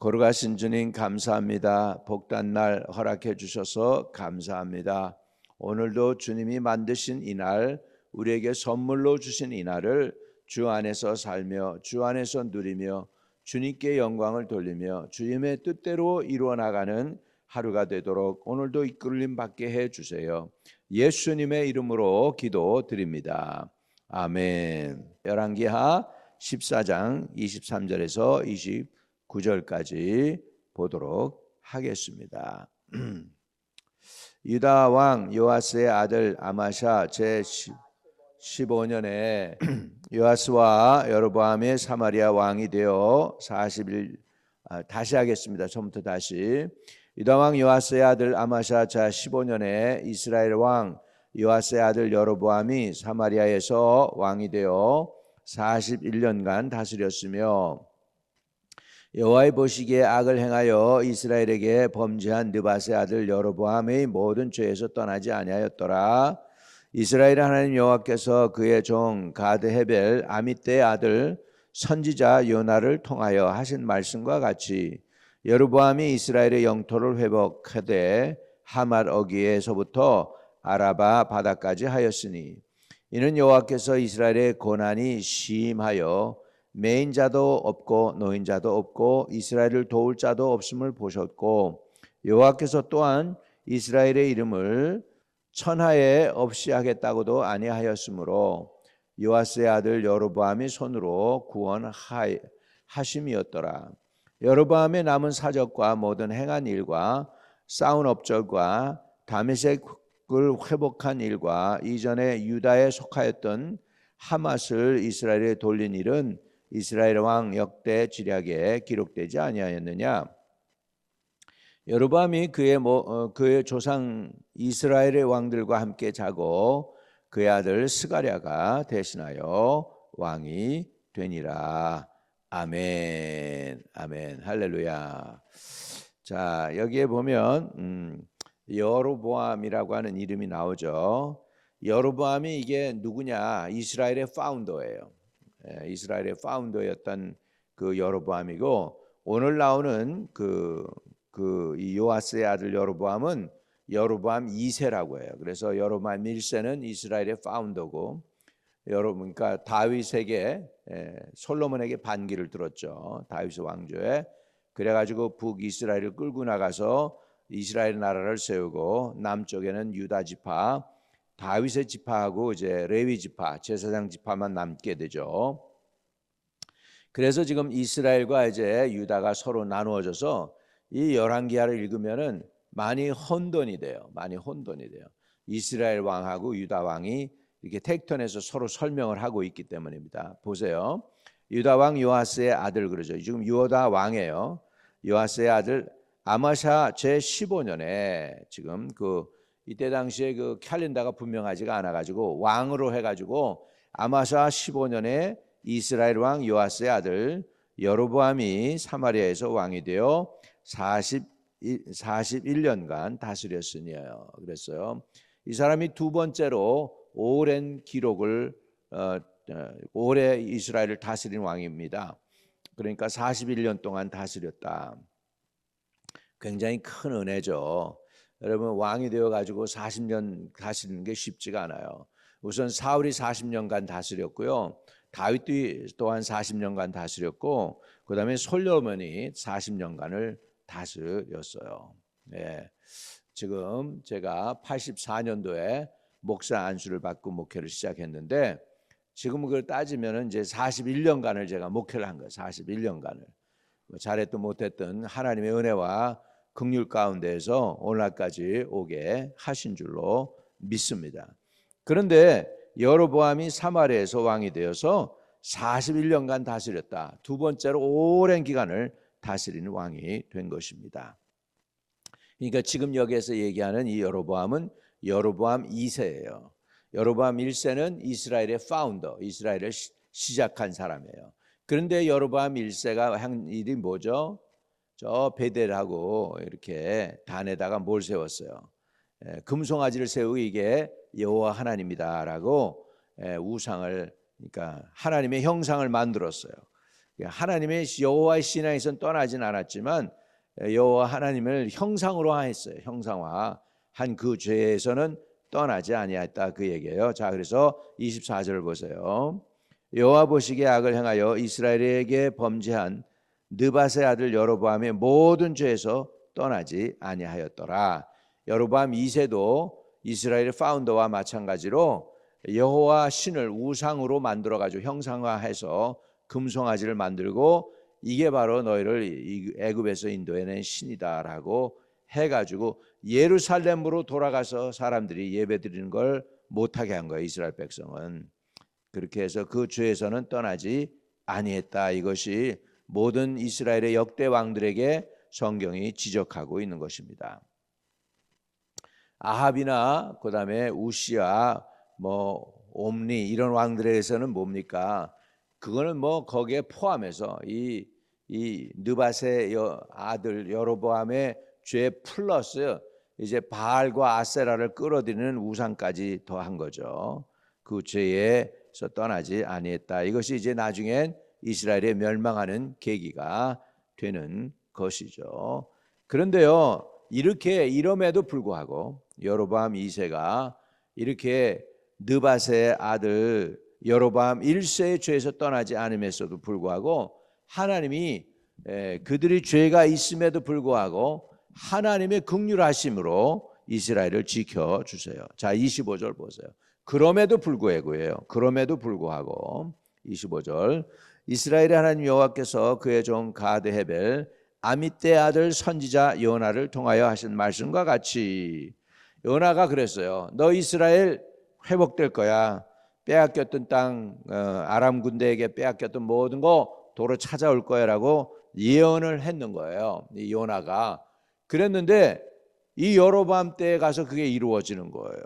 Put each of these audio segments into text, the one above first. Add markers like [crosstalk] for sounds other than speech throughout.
거룩하신 주님 감사합니다. 복단 날 허락해 주셔서 감사합니다. 오늘도 주님이 만드신 이 날 우리에게 선물로 주신 이 날을 주 안에서 살며 주 안에서 누리며 주님께 영광을 돌리며 주님의 뜻대로 이루어 나가는 하루가 되도록 오늘도 이끌림 받게 해 주세요. 예수님의 이름으로 기도드립니다. 아멘. 열왕기하 14장 23절에서 29절까지 보도록 하겠습니다. [clears throat] 유다 왕 요아스의 아들 아마샤 제 15년에 [clears throat] 요아스와 여로보암의 사마리아 왕이 되어 40일 아, 다시 하겠습니다. 처음부터 다시 유다 왕 요아스의 아들 아마샤 자 15년에 이스라엘 왕 요아스의 아들 여로보암이 사마리아에서 왕이 되어 41년간 다스렸으며 여호와의 보시기에 악을 행하여 이스라엘에게 범죄한 느바스의 아들 여로보암의 모든 죄에서 떠나지 아니하였더라. 이스라엘 하나님 여호와께서 그의 종 가드 헤벨 아미떼의 아들 선지자 요나를 통하여 하신 말씀과 같이 여로보암이 이스라엘의 영토를 회복하되 하맛 어기에서부터 아라바 바다까지 하였으니 이는 여호와께서 이스라엘의 고난이 심하여 매인 자도 없고 노인 자도 없고 이스라엘을 도울 자도 없음을 보셨고 여호와께서 또한 이스라엘의 이름을 천하에 없이 하겠다고도 아니하였으므로 요아스의 아들 여로보암이 손으로 구원하심이었더라. 여로보암의 남은 사적과 모든 행한 일과 싸운 업적과 다메섹을 회복한 일과 이전에 유다에 속하였던 하맛을 이스라엘에 돌린 일은 이스라엘 왕 역대 지략에 기록되지 아니하였느냐? 여로보암이 그의 모, 어, 그의 조상 이스라엘의 왕들과 함께 자고 그의 아들 스가랴가 대신하여 왕이 되니라. 아멘, 아멘, 할렐루야. 자 여기에 보면 음, 여로보암이라고 하는 이름이 나오죠. 여로보암이 이게 누구냐? 이스라엘의 파운더예요. 예, 이스라엘의 파운더였던 그 여로보암이고 오늘 나오는 그그 요아스의 아들 여로보암은 여로보암 2세라고 해요. 그래서 여로보암 1세는 이스라엘의 파운더고 여러분 그러니까 다윗에게 예, 솔로몬에게 반기를 들었죠. 다윗의 왕조에 그래 가지고 북이스라엘을 끌고 나가서 이스라엘 나라를 세우고 남쪽에는 유다 지파 다윗의 지파하고 이제 레위 지파, 제사장 지파만 남게 되죠. 그래서 지금 이스라엘과 이제 유다가 서로 나누어져서 이 열왕기하를 읽으면은 많이 혼돈이 돼요. 많이 혼돈이 돼요. 이스라엘 왕하고 유다 왕이 이렇게 택턴에서 서로 설명을 하고 있기 때문입니다. 보세요. 유다 왕 요아스의 아들 그러죠. 지금 유다 왕이에요. 요아스의 아들 아마샤 제 15년에 지금 그 이때 당시에 그 캘린더가 분명하지가 않아 가지고 왕으로 해 가지고 아마샤 15년에 이스라엘 왕 요아스의 아들 여로보암이 사마리아에서 왕이 되어 40 41년간 다스렸으니요. 그랬어요. 이 사람이 두 번째로 오랜 기록을 어, 어, 오래 이스라엘을 다스린 왕입니다. 그러니까 41년 동안 다스렸다. 굉장히 큰 은혜죠. 여러분 왕이 되어 가지고 40년 다스리는 게 쉽지가 않아요. 우선 사울이 40년간 다스렸고요. 다윗도 또한 40년간 다스렸고 그다음에 솔로몬이 40년간을 다스렸어요. 네. 지금 제가 84년도에 목사 안수를 받고 목회를 시작했는데 지금 그걸 따지면은 이제 41년간을 제가 목회를 한 거예요. 41년간을. 뭐 잘했든 못했든 하나님의 은혜와 극률 가운데에서 오늘까지 오게 하신 줄로 믿습니다. 그런데 여로보암이 사마리아에서 왕이 되어서 41년간 다스렸다. 두 번째로 오랜 기간을 다스리는 왕이 된 것입니다. 그러니까 지금 여기에서 얘기하는 이 여로보암은 여로보암 2세예요. 여로보암 1세는 이스라엘의 파운더, 이스라엘을 시 작한 사람이에요. 그런데 여로보암 1세가 한 일이 뭐죠? 저 베델하고 이렇게 단에다가 뭘 세웠어요. 예, 금송아지를 세우고 이게 여호와 하나님이다라고 예, 우상을 그러니까 하나님의 형상을 만들었어요. 하나님의 여호와의 신앙에선 떠나진 않았지만 여호와 하나님을 형상으로했어요. 형상화 한 그 죄에서는 떠나지 아니했다 그 얘기예요. 자, 그래서 24절을 보세요. 여호와 보시기에 악을 행하여 이스라엘에게 범죄한 느바세 아들 여로보암의 모든 죄에서 떠나지 아니하였더라. 여로보암 2세도 이스라엘의 파운더와 마찬가지로 여호와 신을 우상으로 만들어 가지고 형상화해서 금송아지를 만들고 이게 바로 너희를 애굽에서 인도해낸 신이다라고 해가지고 예루살렘으로 돌아가서 사람들이 예배드리는 걸 못하게 한 거예요 이스라엘 백성은 그렇게 해서 그 죄에서는 떠나지 아니했다 이것이 모든 이스라엘의 역대 왕들에게 성경이 지적하고 있는 것입니다. 아합이나 그다음에 우시아 뭐 옴니 이런 왕들에서는 뭡니까? 그거는 뭐 거기에 포함해서 이 이 느바세 아들 여로보암의 죄 플러스 이제 바알과 아세라를 끌어들이는 우상까지 더한 거죠. 그 죄에서 떠나지 아니했다. 이것이 이제 나중엔 이스라엘의 멸망하는 계기가 되는 것이죠. 그런데요, 이렇게 이럼에도 불구하고 여로보암 2세가 이렇게 느바세의 아들 여로보암 1세의 죄에서 떠나지 않음에서도 불구하고 하나님이 그들이 죄가 있음에도 불구하고 하나님의 극률하심으로 이스라엘을 지켜 주세요. 자, 25절 보세요. 그럼에도 불구하고예요. 그럼에도 불구하고 25절 이스라엘의 하나님 여호와께서 그의 종 가드 헤벨 아미떼 아들 선지자 요나를 통하여 하신 말씀과 같이 요나가 그랬어요. 너 이스라엘 회복될 거야. 빼앗겼던 땅 어, 아람 군대에게 빼앗겼던 모든 거 도로 찾아올 거야라고 예언을 했는 거예요. 이 요나가 그랬는데 이 여로밤 때에 가서 그게 이루어지는 거예요.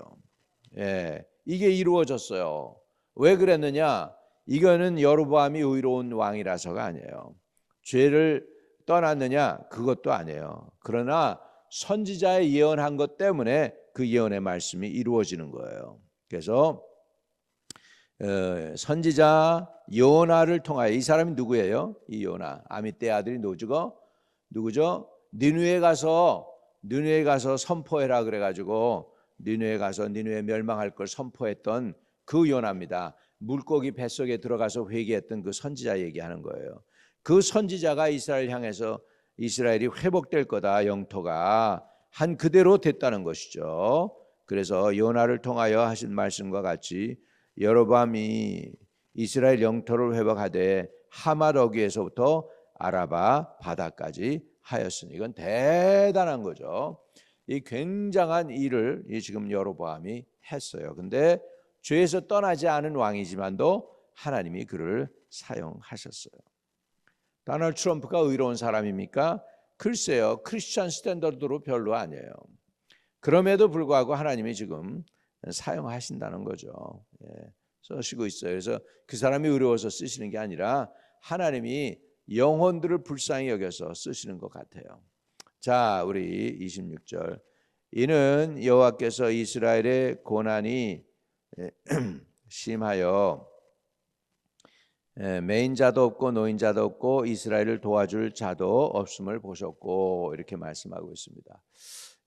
예, 이게 이루어졌어요. 왜 그랬느냐? 이거는 여로보암이 의로운 왕이라서가 아니에요. 죄를 떠났느냐? 그것도 아니에요. 그러나 선지자의 예언한 것 때문에 그 예언의 말씀이 이루어지는 거예요. 그래서 어, 선지자 요나를 통하여 이 사람이 누구예요? 이 요나 아미떼 아들이 노주거 누구죠? 니누에 가서 니누에 가서 선포해라 그래가지고 니누에 가서 니누에 멸망할 걸 선포했던 그 요나입니다. 물고기 뱃속에 들어가서 회개했던 그 선지자 얘기하는 거예요. 그 선지자가 이스라엘 향해서 이스라엘이 회복될 거다 영토가 한 그대로 됐다는 것이죠. 그래서 요나를 통하여 하신 말씀과 같이 여로밤이 이스라엘 영토를 회복하되 하맛 어귀에서부터 아라바 바다까지 하였으니 이건 대단한 거죠. 이 굉장한 일을 이 지금 여로보암이 했어요. 근데 죄에서 떠나지 않은 왕이지만도 하나님이 그를 사용하셨어요. 다널 트럼프가 의로운 사람입니까? 글쎄요. 크리스천 스탠더드로 별로 아니에요. 그럼에도 불구하고 하나님이 지금 사용하신다는 거죠. 예, 쓰시고 있어요. 그래서 그 사람이 의로워서 쓰시는 게 아니라 하나님이 영혼들을 불쌍히 여겨서 쓰시는 것 같아요. 자, 우리 26절. 이는 여호와께서 이스라엘의 고난이 [clears throat] 심하여 메인자도 없고 노인자도 없고 이스라엘을 도와줄 자도 없음을 보셨고 이렇게 말씀하고 있습니다.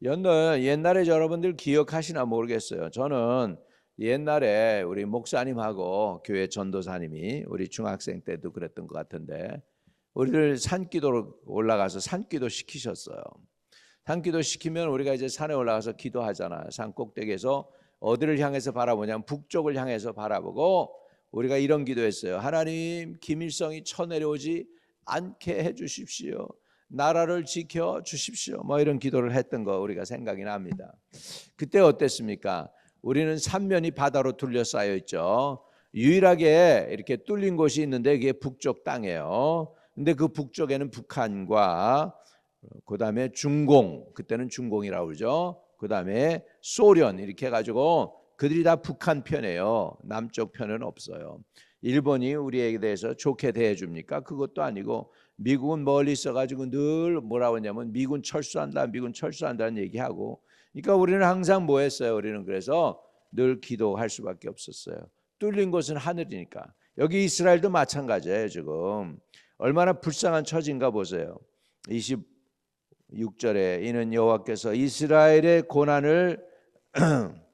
옛날 옛날에 여러분들 기억하시나 모르겠어요. 저는 옛날에 우리 목사님하고 교회 전도사님이 우리 중학생 때도 그랬던 것 같은데 우리를 산기도로 올라가서 산기도 시키셨어요. 산기도 시키면 우리가 이제 산에 올라가서 기도하잖아요. 산 꼭대기에서 어디를 향해서 바라보냐면 북쪽을 향해서 바라보고 우리가 이런 기도했어요. 하나님 김일성이 쳐내려오지 않게 해 주십시오. 나라를 지켜 주십시오. 뭐 이런 기도를 했던 거 우리가 생각이 납니다. 그때 어땠습니까? 우리는 삼면이 바다로 둘러싸여 있죠. 유일하게 이렇게 뚫린 곳이 있는데 그게 북쪽 땅이에요. 근데 그 북쪽에는 북한과 그다음에 중공 그때는 중공이라고 그러죠. 그다음에 소련 이렇게 해 가지고 그들이 다 북한 편이에요. 남쪽 편은 없어요. 일본이 우리에게 대해서 좋게 대해 줍니까? 그것도 아니고 미국은 멀리 있어 가지고 늘 뭐라고 하냐면 미군 철수한다. 미군 철수한다는 얘기하고 그러니까 우리는 항상 뭐 했어요? 우리는 그래서 늘 기도할 수밖에 없었어요. 뚫린 곳은 하늘이니까. 여기 이스라엘도 마찬가지예요, 지금. 얼마나 불쌍한 처지인가 보세요. 26절에 이는 여호와께서 이스라엘의 고난을 [clears throat]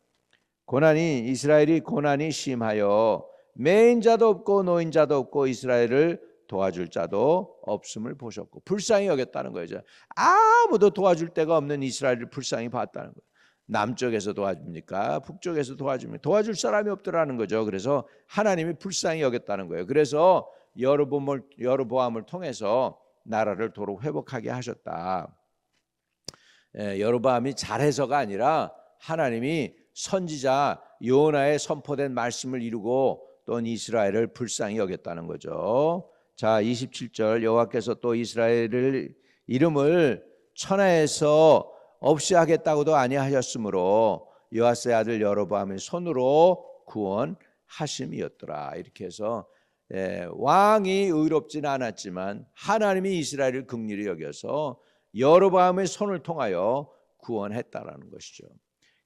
고난이 이스라엘이 고난이 심하여 매인 자도 없고 노인 자도 없고 이스라엘을 도와줄 자도 없음을 보셨고 불쌍히 여겼다는 거죠. 아무도 도와줄 데가 없는 이스라엘을 불쌍히 봤다는 거예요. 남쪽에서 도와줍니까? 북쪽에서 도와줍니까? 도와줄 사람이 없더라는 거죠. 그래서 하나님이 불쌍히 여겼다는 거예요. 그래서 여로보암을 여로보암을 통해서 나라를 도로 회복하게 하셨다. 예, 여로보암이 잘해서가 아니라 하나님이 선지자 요나의 선포된 말씀을 이루고 또 이스라엘을 불쌍히 여겼다는 거죠. 자, 27절 여호와께서 또 이스라엘을 이름을 천하에서 없이 하겠다고도 아니하셨으므로 여호와스의 아들 여로보암의 손으로 구원하심이었더라. 이렇게 해서 예, 왕이 의롭지는 않았지만 하나님이 이스라엘을 극률히 여겨서 여로보암의 손을 통하여 구원했다라는 것이죠.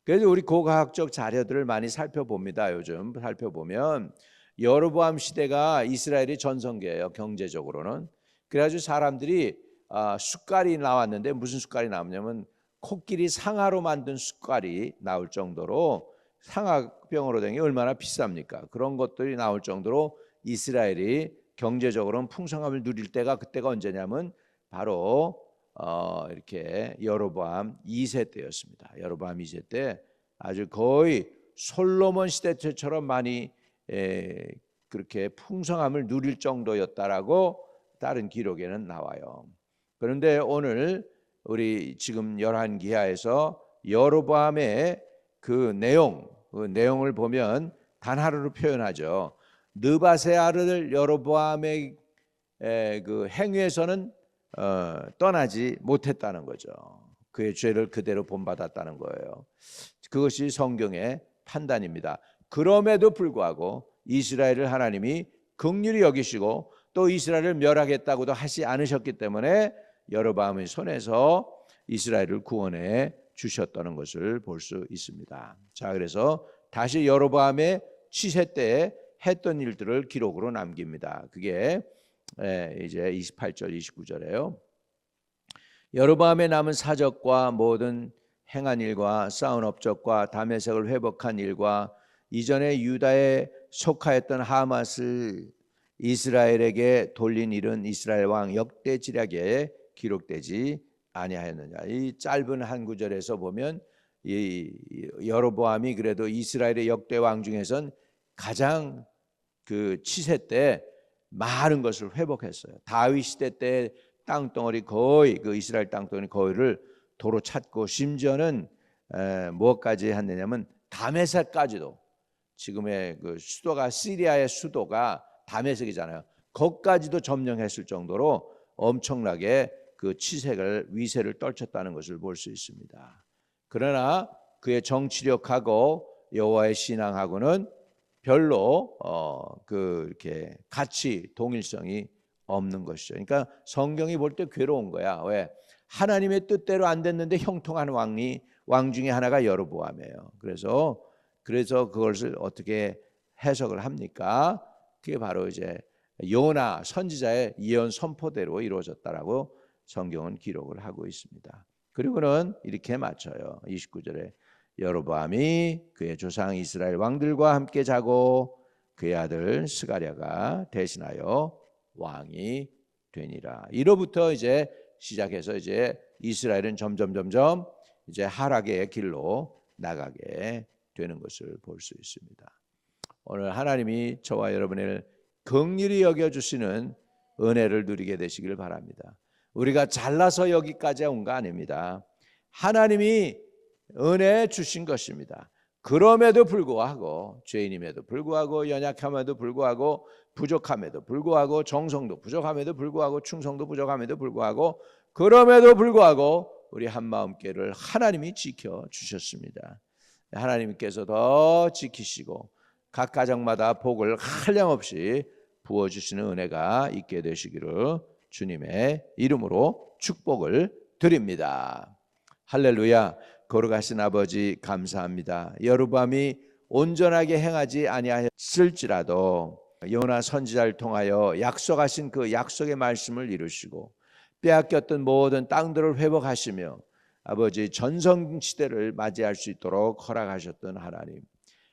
그래서 우리 고과학적 자료들을 많이 살펴봅니다. 요즘 살펴보면 여로보암 시대가 이스라엘의 전성기예요. 경제적으로는. 그래가지고 사람들이 아, 숟갈이 나왔는데 무슨 숟갈이 나오냐면 코끼리 상아로 만든 숟갈이 나올 정도로 상아병으로 된 게 얼마나 비쌉니까? 그런 것들이 나올 정도로 이스라엘이 경제적으로는 풍성함을 누릴 때가 그때가 언제냐면 바로 어, 이렇게 여로보암 2세 때였습니다. 여로보암 2세 때 아주 거의 솔로몬 시대 때처럼 많이 에, 그렇게 풍성함을 누릴 정도였다라고 다른 기록에는 나와요. 그런데 오늘 우리 지금 열한기하에서 여로보암의 그 내용, 그 내용을 보면 단 하루로 표현하죠. 느바세 아들 여로보암의 에, 그 행위에서는 어, 떠나지 못했다는 거죠. 그의 죄를 그대로 본받았다는 거예요. 그것이 성경의 판단입니다. 그럼에도 불구하고 이스라엘을 하나님이 극률히 여기시고 또 이스라엘을 멸하겠다고도 하지 않으셨기 때문에 여로보암의 손에서 이스라엘을 구원해 주셨다는 것을 볼 수 있습니다. 자, 그래서 다시 여로보암의 치세 때 했던 일들을 기록으로 남깁니다. 그게 예, 이제 28절 29절에요. 여로보암에 남은 사적과 모든 행한 일과 쌓은 업적과 다메섹을 회복한 일과 이전에 유다에 속하였던 하맛을 이스라엘에게 돌린 일은 이스라엘 왕 역대 지략에 기록되지 아니하였느냐. 이 짧은 한 구절에서 보면 이 여로보암이 그래도 이스라엘의 역대 왕 중에선 가장 그 치세 때 많은 것을 회복했어요. 다윗 시대 때 땅덩어리 거의 그 이스라엘 땅덩어리 거의를 도로 찾고 심지어는 에, 무엇까지 했느냐면 다메섹까지도 지금의 그 수도가 시리아의 수도가 다메섹이잖아요. 거기까지도 점령했을 정도로 엄청나게 그 치색을 위세를 떨쳤다는 것을 볼 수 있습니다. 그러나 그의 정치력하고 여호와의 신앙하고는 별로 어 그 이렇게 같이 동일성이 없는 것이죠. 그러니까 성경이 볼 때 괴로운 거야. 왜? 하나님의 뜻대로 안 됐는데 형통한 왕이 왕 중에 하나가 여로보암이에요. 그래서 그래서 그것을 어떻게 해석을 합니까? 그게 바로 이제 요나 선지자의 예언 선포대로 이루어졌다라고 성경은 기록을 하고 있습니다. 그리고는 이렇게 맞춰요. 29절에 여로보암이 그의 조상 이스라엘 왕들과 함께 자고 그의 아들 스가랴가 대신하여 왕이 되니라. 이로부터 이제 시작해서 이제 이스라엘은 점점 점점 이제 하락의 길로 나가게 되는 것을 볼 수 있습니다. 오늘 하나님이 저와 여러분을 긍휼히 여겨 주시는 은혜를 누리게 되시길 바랍니다. 우리가 잘나서 여기까지 온 거 아닙니다. 하나님이 은혜 주신 것입니다. 그럼에도 불구하고 죄인임에도 불구하고 연약함에도 불구하고 부족함에도 불구하고 정성도 부족함에도 불구하고 충성도 부족함에도 불구하고 그럼에도 불구하고 우리 한마음께를 하나님이 지켜 주셨습니다. 하나님께서 더 지키시고 각 가정마다 복을 한량없이 부어 주시는 은혜가 있게 되시기를 주님의 이름으로 축복을 드립니다. 할렐루야. 거룩하신 아버지 감사합니다. 여루밤이 온전하게 행하지 아니하였을지라도 요나 선지자를 통하여 약속하신 그 약속의 말씀을 이루시고 빼앗겼던 모든 땅들을 회복하시며 아버지 전성 시대를 맞이할 수 있도록 허락하셨던 하나님.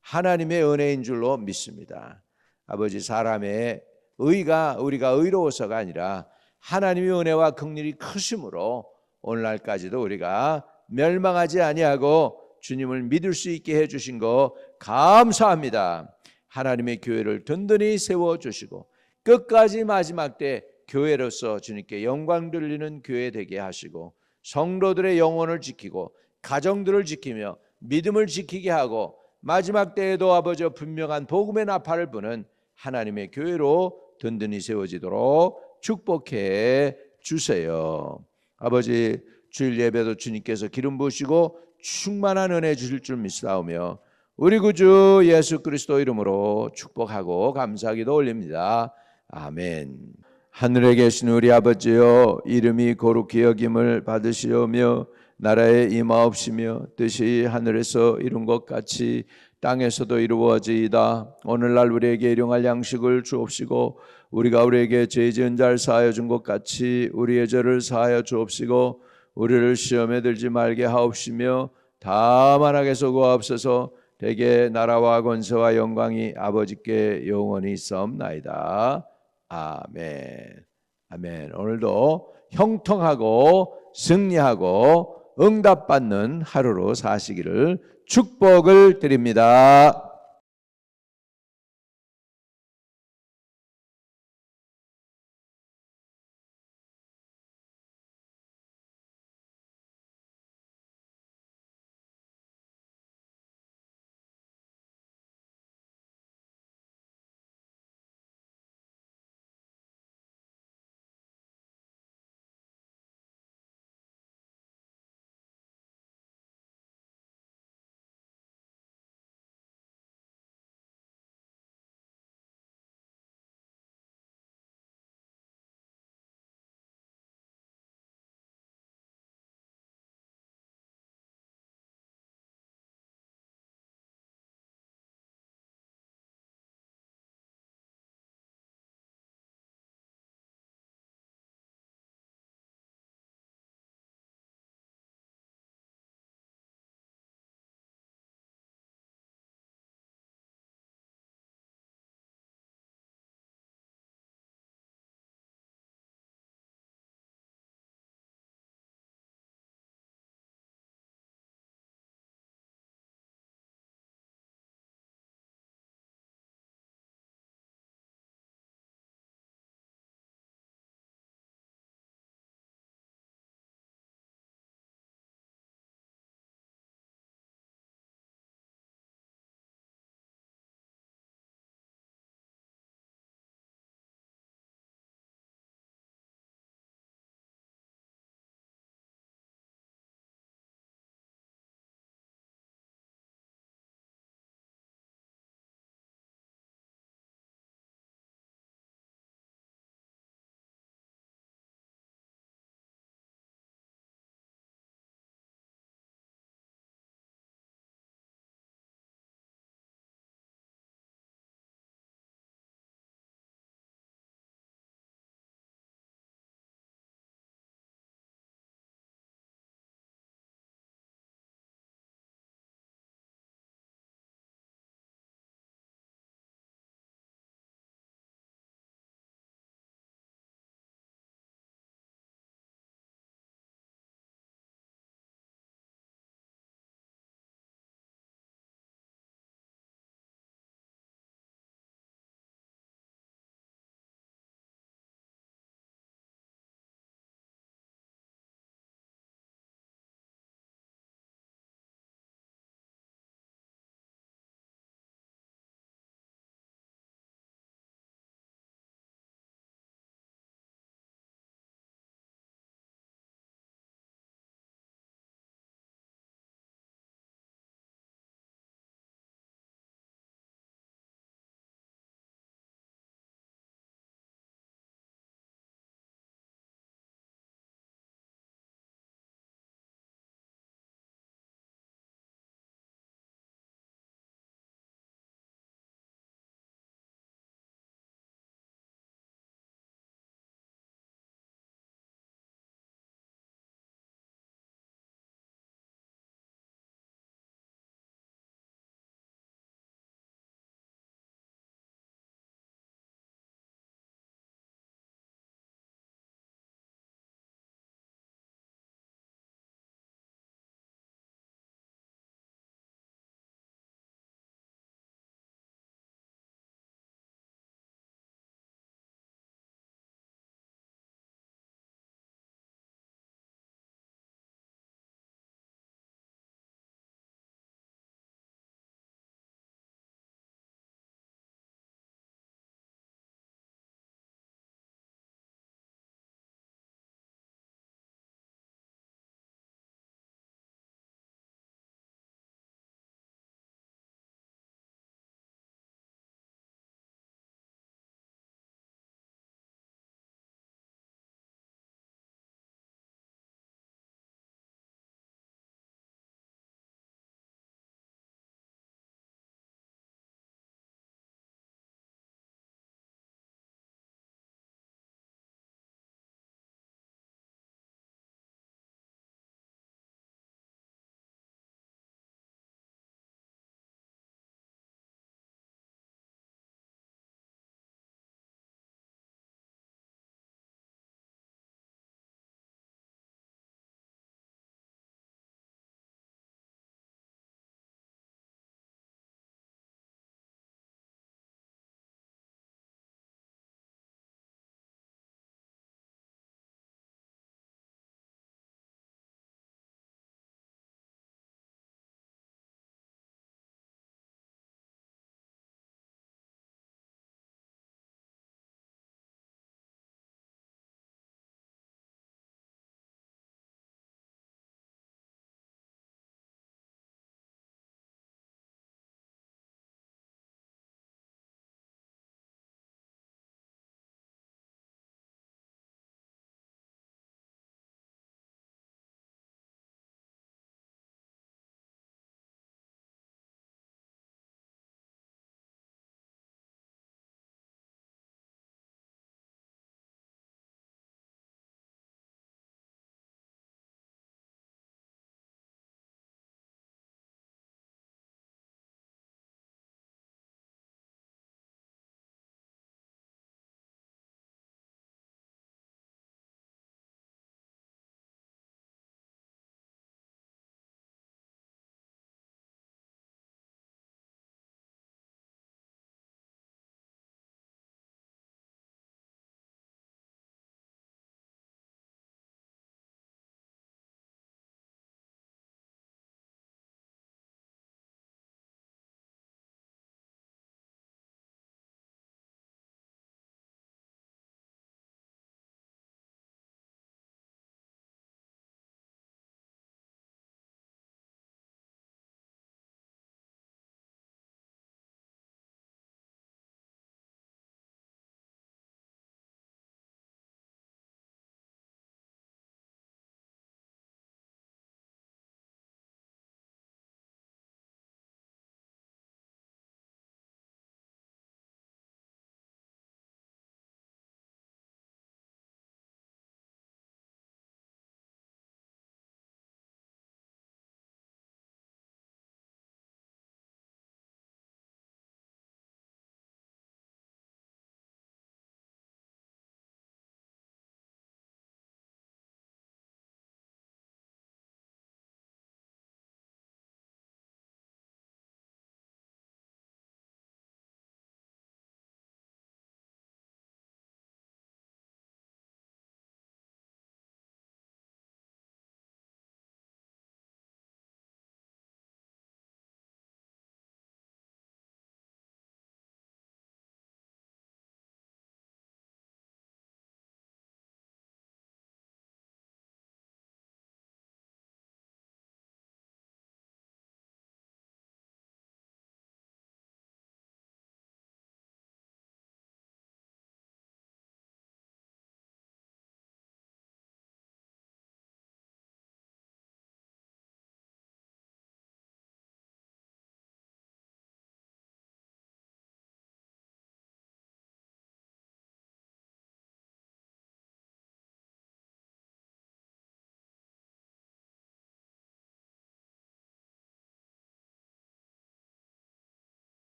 하나님의 은혜인 줄로 믿습니다. 아버지 사람의 의가 우리가 의로워서가 아니라 하나님의 은혜와 긍휼이 크심으로 오늘날까지도 우리가 멸망하지 아니하고 주님을 믿을 수 있게 해 주신 거 감사합니다. 하나님의 교회를 든든히 세워 주시고 끝까지 마지막 때 교회로서 주님께 영광 돌리는 교회 되게 하시고 성도들의 영혼을 지키고 가정들을 지키며 믿음을 지키게 하고 마지막 때에도 아버지 분명한 복음의 나팔을 부는 하나님의 교회로 든든히 세워지도록 축복해 주세요. 아버지 주일 예배도 주님께서 기름 부으시고 충만한 은혜 주실 줄 믿사오며 우리 구주 예수 그리스도 이름으로 축복하고 감사하기도 올립니다. 아멘. 하늘에 계신 우리 아버지여 이름이 거룩히 여김을 받으시오며 나라에 임하옵시며 뜻이 하늘에서 이룬 것 같이 땅에서도 이루어지이다. 오늘날 우리에게 일용할 양식을 주옵시고 우리가 우리에게 죄 지은 자를 사하여 준 것 같이 우리의 죄를 사하여 주옵시고 우리를 시험에 들지 말게 하옵시며 다만 하게서 구하옵소서 대개 나라와 권세와 영광이 아버지께 영원히 있사옵나이다. 아멘. 아멘. 오늘도 형통하고 승리하고 응답받는 하루로 사시기를 축복을 드립니다.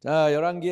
자, 열왕기